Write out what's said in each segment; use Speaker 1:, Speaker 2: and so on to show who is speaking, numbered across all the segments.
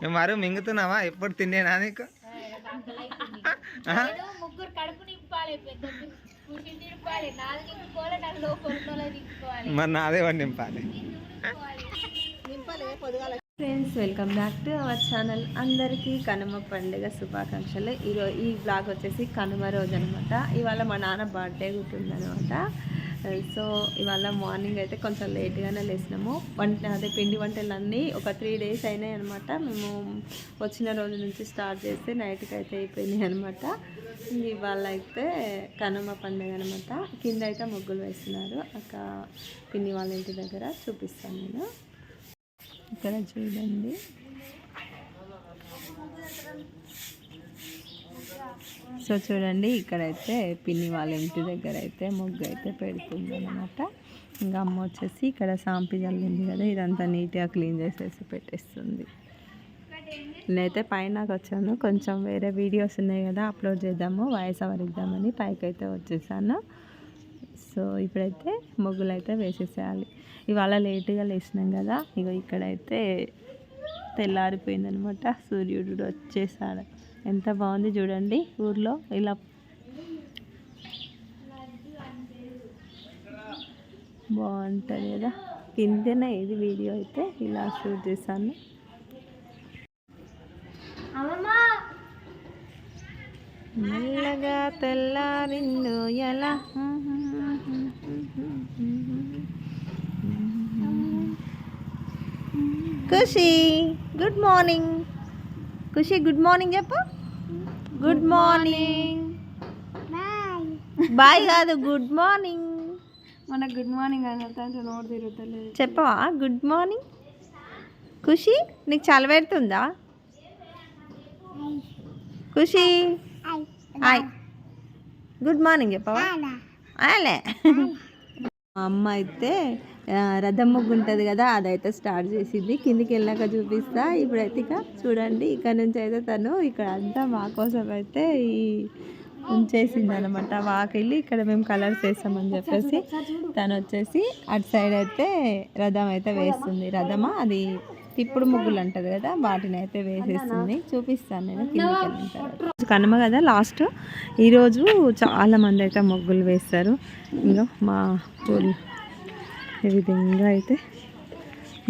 Speaker 1: మేము మరో మింగుతున్నావా? ఎప్పుడు తినేనా నీకు? మరి నాదే వాడు నింపాలి.
Speaker 2: Friends welcome back to our channel అందరికీ కనుమ పండుగ శుభాకాంక్షలు. ఈరోజు ఈ బ్లాగ్ వచ్చేసి కనుమ రోజు అనమాట ఇవాళ మా నాన్న బర్త్డే గుర్తుందనమాట Uh, సో ఇవాళ మార్నింగ్ అయితే కొంచెం లేట్గానే లేసినాము వంట అదే పిండి వంటలన్నీ ఒక త్రీ డేస్ అయినాయి అనమాట మేము వచ్చిన రోజు నుంచి స్టార్ట్ చేస్తే నైట్కి అయితే అయిపోయినాయి అనమాట ఇవాళ అయితే కనుమ పండుగ అనమాట కింద అయితే ముగ్గులు వేస్తున్నారు. అక్క పిన్ని వాళ్ళ ఇంటి దగ్గర చూపిస్తాను నేను. ఇక్కడ చూడండి. సో చూడండి ఇక్కడైతే పిన్ని వాళ్ళ ఇంటి దగ్గర అయితే ముగ్గు అయితే పెడుతుంది అనమాట ఇంకా అమ్మ వచ్చేసి ఇక్కడ సాంపి జల్లింది కదా ఇదంతా నీట్గా క్లీన్ చేసేసి పెట్టేస్తుంది. నేనైతే పైనకి వచ్చాను కొంచెం వేరే వీడియోస్ ఉన్నాయి కదా అప్లోడ్ చేద్దాము వాయిస్ ఓవర్ ఇద్దామని పైకి అయితే వచ్చేసాను. సో ఇప్పుడైతే ముగ్గులు అయితే వేసేసేయాలి. ఇవాళ లేటుగా లేచినాం కదా ఇగో ఇక్కడైతే తెల్లారిపోయిందనమాట సూర్యుడు వచ్చేసాడు. ఎంత బాగుంది చూడండి ఊర్లో ఇలా. బాగుంటుంది కదా. కిందనే ఇది వీడియో అయితే ఇలా షూట్ చేశాను. మెల్లగా తెల్లారిందో ఎలా? Khushi good morning. Khushi good morning చెప్పు. గుడ్ మార్నింగ్ బాయ్ కాదు గుడ్ మార్నింగ్
Speaker 3: మన గుడ్ మార్నింగ్ అని నోరు తిరుగుతలేదు.
Speaker 2: చెప్పవా? గుడ్ మార్నింగ్ ఖుషి నీకు చలి పెడుతుందా? ఖుషి. హాయ్ గుడ్ మార్నింగ్ చెప్పవా? అలే మా అమ్మ అయితే రథం ముగ్గు ఉంటుంది కదా అదైతే స్టార్ట్ చేసింది. కిందికి వెళ్ళాక చూపిస్తా. ఇప్పుడైతే ఇక చూడండి ఇక్కడ నుంచి అయితే తను ఇక్కడ అంతా మా కోసం అయితే ఈ ఉంచేసింది అనమాట వాకెళ్ళి ఇక్కడ మేము కలర్స్ వేస్తామని చెప్పేసి తను వచ్చేసి అటు సైడ్ అయితే రథం అయితే వేస్తుంది. రథమా? అది తిప్పుడు ముగ్గులు అంటది కదా వాటిని అయితే వేసేస్తుంది. చూపిస్తాను నేను కిందికి కనుమ కదా లాస్ట్ ఈరోజు చాలామంది అయితే ముగ్గులు వేస్తారు. ఇంకా మా ఊళ్ళో ఈ విధంగా అయితే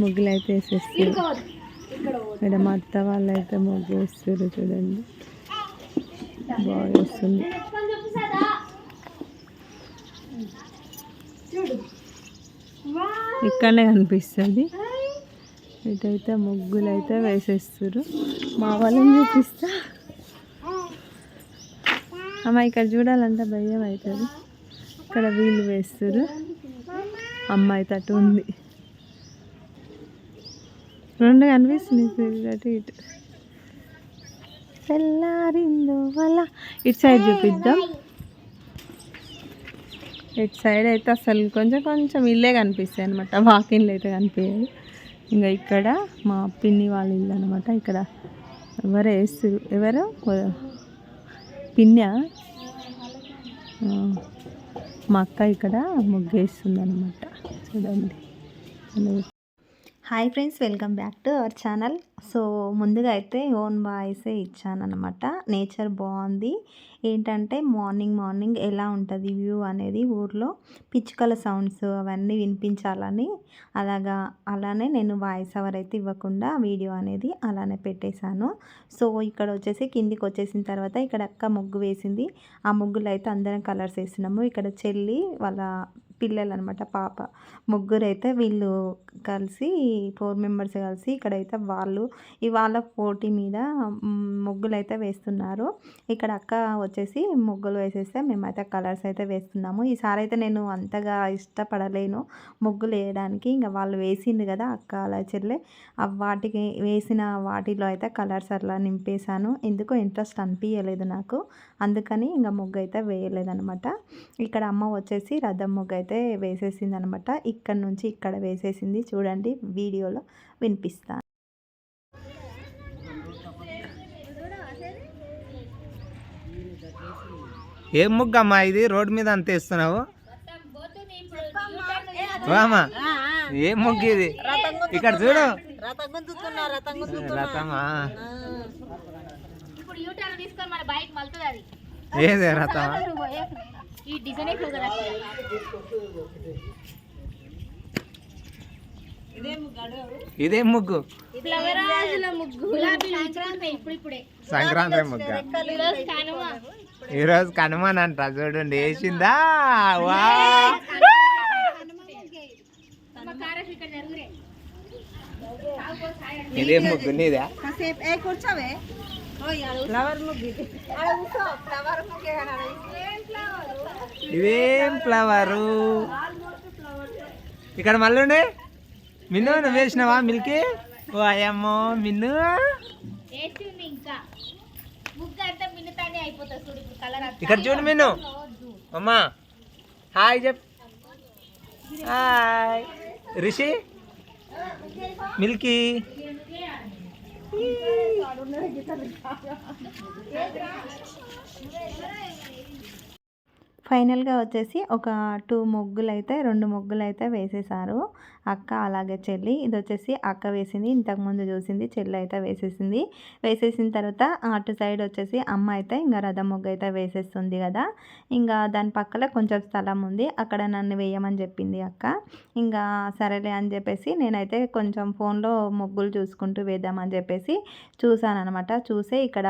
Speaker 2: ముగ్గులు అయితే వేసేస్తారు. ఇక్కడ మా అత్త వాళ్ళు అయితే ముగ్గు వేస్తారు చూడండి. బాగా వస్తుంది. ఇక్కడనే కనిపిస్తుంది. ఇటైతే ముగ్గులు అయితే వేసేస్తారు. మా వాళ్ళని చూపిస్తా. అమ్మ ఇక్కడ చూడాలంటే భయం అవుతుంది. ఇక్కడ వీళ్ళు వేస్తారు. అమ్మాయి తట్టు ఉంది. రెండు కనిపిస్తుంది ఇటు అటు ఇటు. తెల్లారిందో వల్ల ఇటు సైడ్ చూపిద్దాం. ఇటు సైడ్ అయితే అసలు కొంచెం కొంచెం ఇల్లే కనిపిస్తాయి అనమాట వాకిన్లు అయితే కనిపించాయి ఇంకా ఇక్కడ మా పిన్ని వాళ్ళ ఇల్లు అనమాట ఇక్కడ ఎవరు వేస్తారు ఎవరు? పిన్న మా అక్క ఇక్కడ ముగ్గేస్తుంది అనమాట చూడండి hi friends welcome back to our channel so ముందుగా అయితే ఓన్ వాయిసే ఇచ్చాను అనమాట నేచర్ బాగుంది ఏంటంటే మార్నింగ్ మార్నింగ్ ఎలా ఉంటుంది వ్యూ అనేది ఊర్లో పిచ్చుకల సౌండ్స్ అవన్నీ వినిపించాలని అలాగా అలానే నేను వాయిస్ ఎవరు అయితే ఇవ్వకుండా వీడియో అనేది అలానే పెట్టేశాను. సో ఇక్కడ వచ్చేసి కిందికి వచ్చేసిన తర్వాత ఇక్కడ అక్క ముగ్గు వేసింది. ఆ ముగ్గులు అయితే అందరం కలర్స్ వేసినాము. ఇక్కడ చెల్లి వాళ్ళ పిల్లలు అనమాట పాప ముగ్గురు అయితే వీళ్ళు కలిసి ఫోర్ మెంబర్స్ కలిసి ఇక్కడైతే వాళ్ళు ఇవాళ పోటీ మీద ముగ్గులు అయితే వేస్తున్నారు. ఇక్కడ అక్క వచ్చేసి ముగ్గులు వేసేస్తే మేమైతే కలర్స్ అయితే వేస్తున్నాము. ఈసారి అయితే నేను అంతగా ఇష్టపడలేను ముగ్గులు వేయడానికి. ఇంకా వాళ్ళు వేసింది కదా అక్క అలా చెల్లె. వాటికి వేసిన వాటిలో అయితే కలర్స్ అట్లా నింపేశాను. ఎందుకో ఇంట్రెస్ట్ అనిపించలేదు నాకు. అందుకని ఇంకా ముగ్గు అయితే వేయలేదనమాట. ఇక్కడ అమ్మ వచ్చేసి రథం ముగ్గు అయితే వేసేసింది అనమాట ఇక్కడ నుంచి ఇక్కడ వేసేసింది. చూడండి వీడియోలో వినిపిస్తాను
Speaker 1: ఏం ముగ్గమ్మా ఇది? రోడ్డు మీద అంత వేస్తున్నావు? వామా ఏం ముగ్గు ఇది? ఇక్కడ చూడు. రథమా? ఏదే రథమా
Speaker 4: ఈ డిజైన్ ఎట్లా కదా
Speaker 1: ఇదే ముగ్గు.
Speaker 4: ముగ్గు. సంక్రాంతి
Speaker 1: ముగ్గ.
Speaker 4: ఈరోజు కనుమ.
Speaker 1: ఈరోజు కనుమనంట చూడండి. వేసిందా? వా. ఇదే ముగ్గు నీదా? ఇదేం ఫ్లవరు? ఇక్కడ మళ్ళీ ఉండే? మిన్ను నువ్వు వేసినావా మిల్కీ? ఓ అయ్యమ్మో మిన్ను. ఇక్కడ చూడు మిన్ను. అమ్మా హాయ్ చెప్ హాయ్. రిషి మిల్కీ.
Speaker 2: ఫైనల్గా వచ్చేసి ఒక టూ ముగ్గులు అయితే రెండు ముగ్గులు అయితే వేసేసారు. అక్క అలాగే చెల్లి ఇది వచ్చేసి అక్క వేసింది ఇంతకుముందు చూసింది చెల్లి అయితే వేసేసింది. వేసేసిన తర్వాత అటు సైడ్ వచ్చేసి అమ్మ అయితే ఇంకా రథం ముగ్గు అయితే వేసేస్తుంది కదా. ఇంకా దాని పక్కన కొంచెం స్థలం ఉంది అక్కడ నన్ను వేయమని చెప్పింది అక్క. ఇంకా సరేలే అని చెప్పేసి నేనైతే కొంచెం ఫోన్లో ముగ్గులు చూసుకుంటూ వేద్దామని చెప్పేసి చూశాను అనమాట చూసే ఇక్కడ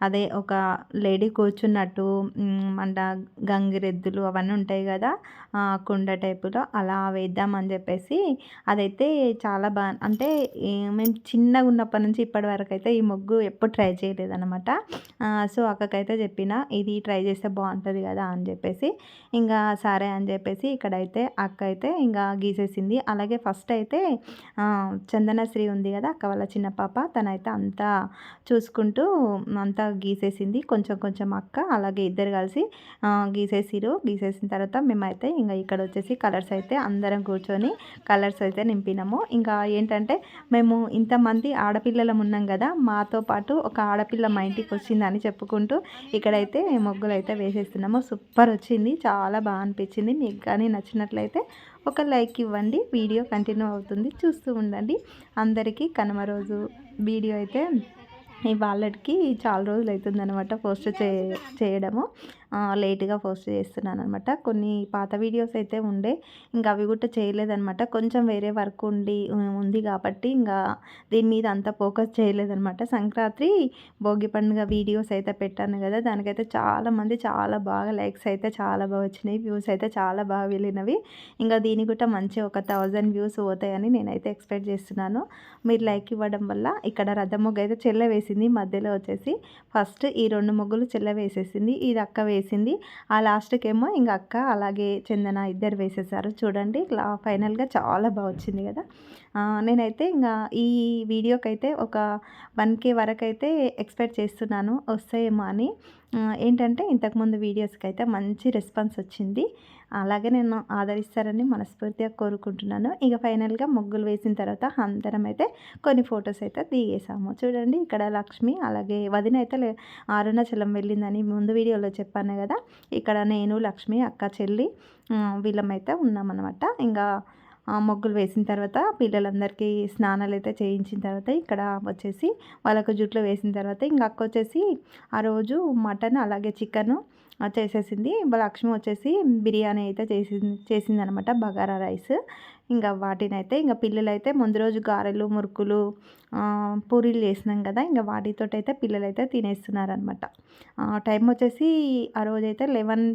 Speaker 2: అదే ఒక లేడీ కూర్చున్నట్టు మ్, గంగి రెద్దులు అవన్నీ ఉంటాయి కదా కుండ టైపులో అలా వేద్దామని చెప్పేసి అదైతే చాలా బాగా అంటే మేము చిన్నగా ఉన్నప్పటి నుంచి ఇప్పటి వరకు అయితే ఈ ముగ్గు ఎప్పుడు ట్రై చేయలేదన్నమాట. సో అక్కకైతే చెప్పిన ఇది ట్రై చేస్తే బాగుంటుంది కదా అని చెప్పేసి ఇంకా సరే అని చెప్పేసి ఇక్కడైతే అక్క అయితే ఇంకా గీసేసింది. అలాగే ఫస్ట్ అయితే చందనశ్రీ ఉంది కదా అక్క వాళ్ళ చిన్న పాప తనైతే అంతా చూసుకుంటూ అంతా గీసేసింది. కొంచెం కొంచెం అక్క అలాగే ఇద్దరు కలిసి గీసేసి గీసిరు గీసేసిన తర్వాత మేమైతే ఇంకా ఇక్కడ వచ్చేసి కలర్స్ అయితే అందరం కూర్చొని కలర్స్ అయితే నింపినాము. ఇంకా ఏంటంటే మేము ఇంతమంది ఆడపిల్లలం ఉన్నాం కదా మాతో పాటు ఒక ఆడపిల్ల మా ఇంటికి వచ్చిందని చెప్పుకుంటూ ఇక్కడైతే ముగ్గులు అయితే వేసేస్తున్నాము. సూపర్ వచ్చింది చాలా బాగా అనిపించింది మీకు కానీ నచ్చినట్లయితే ఒక లైక్ ఇవ్వండి వీడియో కంటిన్యూ అవుతుంది. చూస్తూ ఉండండి. అందరికీ కనుమ రోజు వీడియో అయితే ఈ వాళ్ళకి చాలా రోజులు అవుతుందన్నమాట పోస్ట్ చే చేయడము. లేట్గా పోస్ట్ చేస్తున్నాను అనమాట కొన్ని పాత వీడియోస్ అయితే ఉండే ఇంకా అవి కూడా చేయలేదనమాట కొంచెం వేరే వర్క్ ఉండి ఉంది కాబట్టి ఇంకా దీని మీద అంత ఫోకస్ చేయలేదనమాట సంక్రాంతి భోగి పండుగ వీడియోస్ అయితే పెట్టాను కదా దానికైతే చాలామంది చాలా బాగా లైక్స్ అయితే చాలా బాగా వచ్చినాయి వ్యూస్ అయితే చాలా బాగా వెళ్ళినవి. ఇంకా దీని కూడా మంచి ఒక థౌజండ్ వ్యూస్ పోతాయని నేనైతే ఎక్స్పెక్ట్ చేస్తున్నాను. మీరు లైక్ ఇవ్వడం వల్ల ఇక్కడ రథం ముగ్గు అయితే చెల్ల వేసింది మధ్యలో వచ్చేసి ఫస్ట్ ఈ రెండు ముగ్గులు చెల్ల వేసేసింది ఇది అక్క వేసింది వేసింది. ఆ లాస్ట్కి ఏమో ఇంకా అక్క అలాగే చందన ఇద్దరు వేసేసారు. చూడండి ఫైనల్గా చాలా బాగా వచ్చింది కదా. నేనైతే ఇంకా ఈ వీడియోకి అయితే ఒక వన్ కే వరకు అయితే ఎక్స్పెక్ట్ చేస్తున్నాను వస్తాయేమో అని. ఏంటంటే ఇంతకుముందు వీడియోస్కి అయితే మంచి రెస్పాన్స్ వచ్చింది. అలాగే నేను ఆదరిస్తారని మనస్ఫూర్తిగా కోరుకుంటున్నాను. ఇక ఫైనల్గా ముగ్గులు వేసిన తర్వాత అందరం అయితే కొన్ని ఫొటోస్ అయితే దిగేసాము. చూడండి ఇక్కడ లక్ష్మి అలాగే వదిన అయితే అరుణాచలం వెళ్ళిందని ముందు వీడియోలో చెప్పాను కదా. ఇక్కడ నేను లక్ష్మి అక్క చెల్లి వీళ్ళమైతే ఉన్నామన్నమాట. ఇంకా మొగ్గులు వేసిన తర్వాత పిల్లలందరికీ స్నానాలు అయితే చేయించిన తర్వాత ఇక్కడ వచ్చేసి వాళ్ళకు జుట్లు వేసిన తర్వాత ఇంకా అక్క వచ్చేసి ఆ రోజు మటన్ అలాగే చికెను చేసేసింది. లక్ష్మి వచ్చేసి బిర్యానీ అయితే చేసింది చేసింది అనమాట బగారా రైస్. ఇంకా వాటినైతే ఇంకా పిల్లలు అయితే ముందు రోజు గారెలు మురుకులు పూరీలు చేసినాం కదా ఇంకా వాటితో అయితే పిల్లలు అయితే తినేస్తున్నారనమాట టైం వచ్చేసి ఆ రోజైతే లెవెన్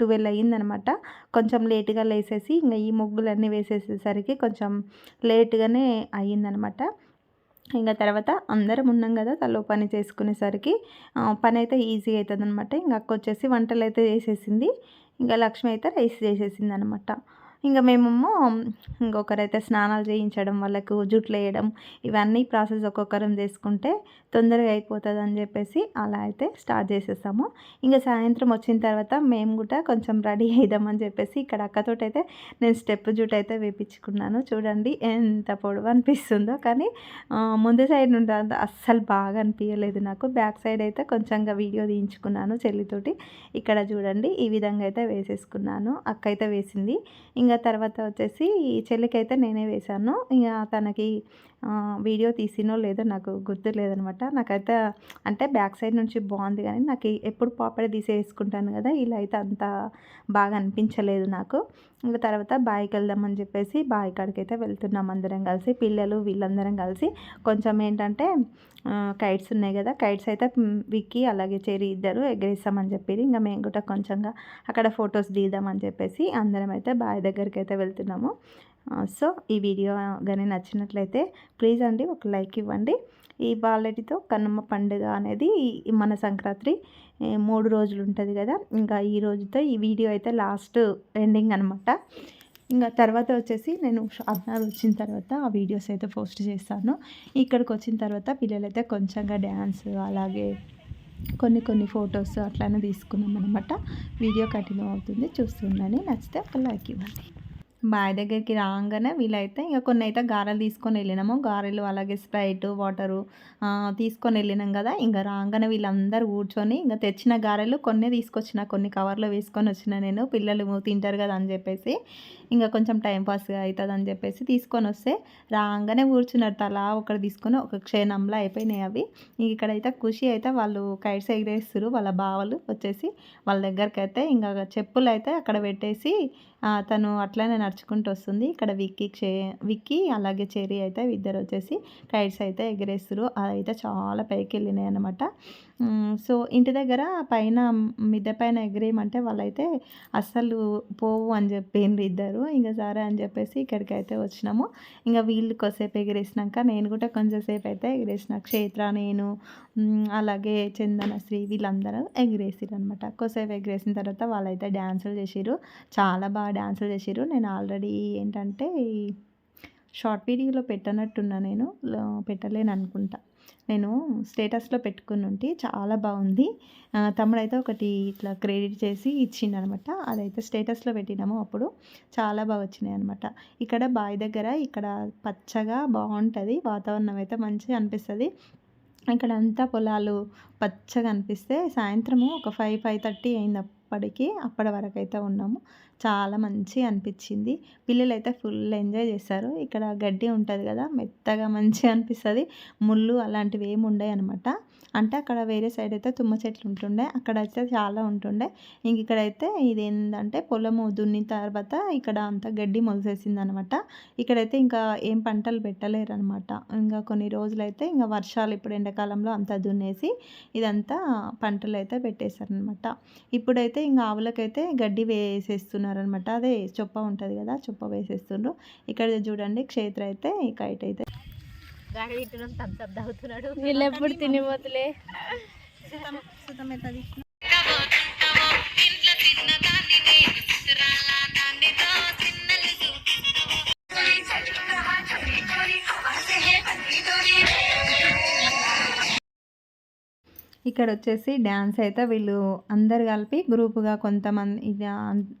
Speaker 2: ట్వెల్వ్ అయ్యిందనమాట. కొంచెం లేట్గా లేసేసి ఇంకా ఈ ముగ్గులన్నీ వేసేసేసరికి కొంచెం లేట్గానే అయ్యిందనమాట. ఇంకా తర్వాత అందరం ఉన్నాం కదా తలో పని చేసుకునేసరికి పని అయితే ఈజీ అవుతుంది అనమాట ఇంకా అక్క వచ్చేసి వంటలు అయితే చేసేసింది. ఇంకా లక్ష్మి అయితే రైస్ చేసేసింది అనమాట ఇంకా మేమేమో ఇంకొకరైతే స్నానాలు చేయించడం వాళ్ళకు జుట్లు వేయడం ఇవన్నీ ప్రాసెస్ ఒక్కొక్కరం చేసుకుంటే తొందరగా అయిపోతుంది అని చెప్పేసి అలా అయితే స్టార్ట్ చేసేసాము. ఇంకా సాయంత్రం వచ్చిన తర్వాత మేము కూడా కొంచెం రెడీ అయిదామని చెప్పేసి ఇక్కడ అక్కతోటి అయితే నేను స్టెప్ జుట్టు అయితే వేపించుకున్నాను. చూడండి ఎంత పొడవు అనిపిస్తుందో కానీ ముందు సైడ్ నుండి అస్సలు బాగా అనిపించలేదు నాకు. బ్యాక్ సైడ్ అయితే కొంచెంగా వీడియో తీయించుకున్నాను చెల్లితోటి. ఇక్కడ చూడండి ఈ విధంగా అయితే వేసేసుకున్నాను. అక్క అయితే వేసింది. ఇంకా ఇంకా తర్వాత వచ్చేసి ఈ చెల్లికి అయితే నేనే వేశాను. ఇంకా తనకి వీడియో తీసినో లేదో నాకు గుర్తు లేదనమాట. నాకైతే అంటే బ్యాక్ సైడ్ నుంచి బాగుంది కానీ నాకు ఎప్పుడు పాపడే తీసేసుకుంటాను కదా ఇలా అయితే అంత బాగా అనిపించలేదు నాకు. ఇంకా తర్వాత బాయికి వెళ్దామని చెప్పేసి బావి కాడికైతే వెళ్తున్నాం అందరం కలిసి పిల్లలు వీళ్ళందరం కలిసి. కొంచెం ఏంటంటే కైట్స్ ఉన్నాయి కదా కైట్స్ అయితే విక్కి అలాగే చేరి ఇద్దరు ఎగరేస్తామని చెప్పి ఇంకా మేము కూడా కొంచెంగా అక్కడ ఫొటోస్ దిగుదామని చెప్పేసి అందరం అయితే బావి దగ్గరికి అయితే వెళ్తున్నాము. సో ఈ వీడియో కానీ నచ్చినట్లయితే ప్లీజ్ అండి ఒక లైక్ ఇవ్వండి. ఈ వాళ్ళటితో కనుమ పండుగ అనేది మన సంక్రాంతి మూడు రోజులు ఉంటుంది కదా. ఇంకా ఈ రోజుతో ఈ వీడియో అయితే లాస్ట్ ఎండింగ్ అనమాట ఇంకా తర్వాత వచ్చేసి నేను షాద్నగర్ వచ్చిన తర్వాత ఆ వీడియోస్ అయితే పోస్ట్ చేస్తాను. ఇక్కడికి వచ్చిన తర్వాత పిల్లలైతే కొంచెంగా డ్యాన్స్ అలాగే కొన్ని కొన్ని ఫొటోస్ అట్లానే తీసుకున్నాం అనమాట వీడియో కంటిన్యూ అవుతుంది. చూస్తుండని నచ్చితే ఒక లైక్ ఇవ్వండి. బావి దగ్గరికి రాగానే వీలైతే ఇంకా కొన్ని అయితే గారెలు తీసుకొని వెళ్ళినాము. గారెలు అలాగే స్ప్రైట్ వాటరు తీసుకొని వెళ్ళినాం కదా. ఇంకా రాగానే వీళ్ళందరూ కూర్చొని ఇంకా తెచ్చిన గారెలు కొన్ని తీసుకొచ్చిన కొన్ని కవర్లో వేసుకొని వచ్చిన నేను. పిల్లలు తింటారు కదా అని చెప్పేసి ఇంకా కొంచెం టైం పాస్ అవుతుంది అని చెప్పేసి తీసుకొని వస్తే రాగానే కూర్చున్నారు. తలా ఒకటి తీసుకొని ఒక క్షణంలో అయిపోయినాయి అవి. ఇంక ఇక్కడైతే ఖుషి అయితే వాళ్ళు కైట్స్ ఎగిరేస్తారు వాళ్ళ బావలు వచ్చేసి వాళ్ళ దగ్గరికి అయితే ఇంకా చెప్పులు అయితే అక్కడ పెట్టేసి తను అట్లనే నడుచుకుంటూ వస్తుంది. ఇక్కడ విక్కీ చే విక్కీ అలాగే చెరీ అయితే ఇద్దరు వచ్చేసి కైట్స్ అయితే ఎగరేస్తారు అయితే చాలా పైకి వెళ్ళినాయి అనమాట సో ఇంటి దగ్గర పైన మిద్దె పైన ఎగరేయమంటే వాళ్ళైతే అస్సలు పోవు అని చెప్పిండ్రు ఇద్దరు ఇంకా సరే అని చెప్పేసి ఇక్కడికి అయితే వచ్చినాము. ఇంకా వీళ్ళు కొద్దిసేపు ఎగిరేసినాక నేను కూడా కొంచెంసేపు అయితే ఎగిరేసిన. క్షేత్ర నేను అలాగే చందన శ్రీ వీళ్ళందరూ ఎగిరేసిరు అనమాట కొద్దిసేపు ఎగిరేసిన తర్వాత వాళ్ళైతే డ్యాన్సులు చేసిరు చాలా బాగా డ్యాన్సులు చేసిరు నేను ఆల్రెడీ ఏంటంటే షార్ట్ వీడియోలో పెట్టనట్టున్నా నేను. పెట్టలేను అనుకుంటా నేను స్టేటస్లో పెట్టుకుని ఉంటే చాలా బాగుంది. తమ్ముడైతే ఒకటి ఇట్లా క్రెడిట్ చేసి ఇచ్చిండు అనమాట అదైతే స్టేటస్లో పెట్టినాము అప్పుడు. చాలా బాగా వచ్చినాయి అనమాట ఇక్కడ బావి దగ్గర ఇక్కడ పచ్చగా బాగుంటుంది. వాతావరణం అయితే మంచిగా అనిపిస్తుంది. ఇక్కడ అంతా పొలాలు పచ్చగా అనిపిస్తే సాయంత్రము ఒక ఫైవ్ ఫైవ్ థర్టీ అయింది అప్పటికి అప్పటి వరకు అయితే ఉన్నాము. చాలా మంచిగా అనిపించింది. పిల్లలు అయితే ఫుల్ ఎంజాయ్ చేశారు. ఇక్కడ గడ్డి ఉంటుంది కదా మెత్తగా మంచిగా అనిపిస్తుంది. ముళ్ళు అలాంటివి ఏమి ఉండవు అనమాట అంటే అక్కడ వేరే సైడ్ అయితే తుమ్మ చెట్లు ఉంటుండే అక్కడ అయితే చాలా ఉంటుండే. ఇంక ఇక్కడైతే ఇది ఏంటంటే పొలము దున్నిన తర్వాత ఇక్కడ అంతా గడ్డి మొలిసేసింది అనమాట ఇక్కడైతే ఇంకా ఏం పంటలు పెట్టలేరు అనమాట ఇంకా కొన్ని రోజులైతే ఇంకా వర్షాలు ఇప్పుడు ఎండాకాలంలో అంతా దున్నేసి ఇదంతా పంటలు అయితే పెట్టేశారనమాట. ఇప్పుడైతే ఇంకా ఆవులకైతే గడ్డి వేసేస్తున్నారనమాట. అదే చొప్ప ఉంటుంది కదా చొప్ప వేసేస్తుండ్రు. ఇక్కడ చూడండి క్షేత్ర అయితే కైట్ అయితే.
Speaker 4: వీళ్ళు ఎప్పుడు తినిపోతులే
Speaker 2: ఇక్కడ వచ్చేసి డ్యాన్స్ అయితే వీళ్ళు అందరు కలిపి గ్రూపుగా కొంతమంది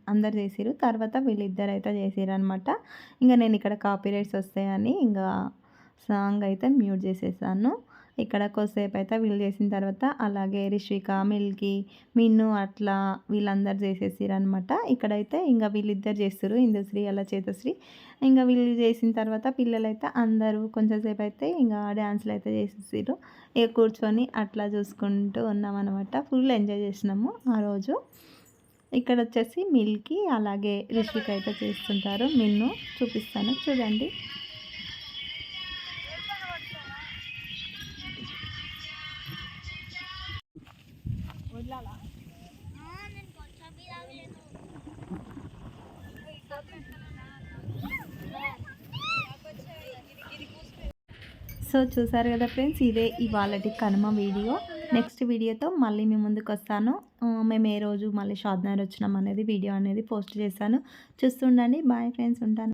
Speaker 2: అందరు చేసిరు తర్వాత వీళ్ళిద్దరు అయితే చేసిరు అనమాట ఇంకా నేను ఇక్కడ కాపీ రైట్స్ వస్తాయని ఇంకా సాంగ్ అయితే మ్యూట్ చేసేసాను. ఇక్కడ కొద్దిసేపు అయితే వీళ్ళు చేసిన తర్వాత అలాగే రిషిక మిల్కీ మిన్ను అట్లా వీళ్ళందరూ చేసేసారు అనమాట ఇక్కడైతే ఇంకా వీళ్ళిద్దరు చేస్తారు ఇందుశ్రీ అలా చేతశ్రీ. ఇంకా వీళ్ళు చేసిన తర్వాత పిల్లలైతే అందరూ కొంచెంసేపు అయితే ఇంకా డ్యాన్స్లు అయితే చేసేసారు ఇక కూర్చొని అట్లా చూసుకుంటూ ఉన్నామన్నమాట. ఫుల్ ఎంజాయ్ చేసినాము ఆ రోజు. ఇక్కడ వచ్చేసి మిల్కి అలాగే రిషిక అయితే చేస్తుంటారు. మిన్ను చూపిస్తాను చూడండి. సో చూసారు కదా ఫ్రెండ్స్ ఇదే ఇవాళటి కనుమ వీడియో. నెక్స్ట్ వీడియోతో మళ్ళీ మీ ముందుకు వస్తాను. మేము ఏ రోజు మళ్ళీ షాద్నగర్ వచ్చినాం అనేది వీడియో అనేది పోస్ట్ చేశాను. చూస్తుండండి. బాయ్ ఫ్రెండ్స్ ఉంటాను.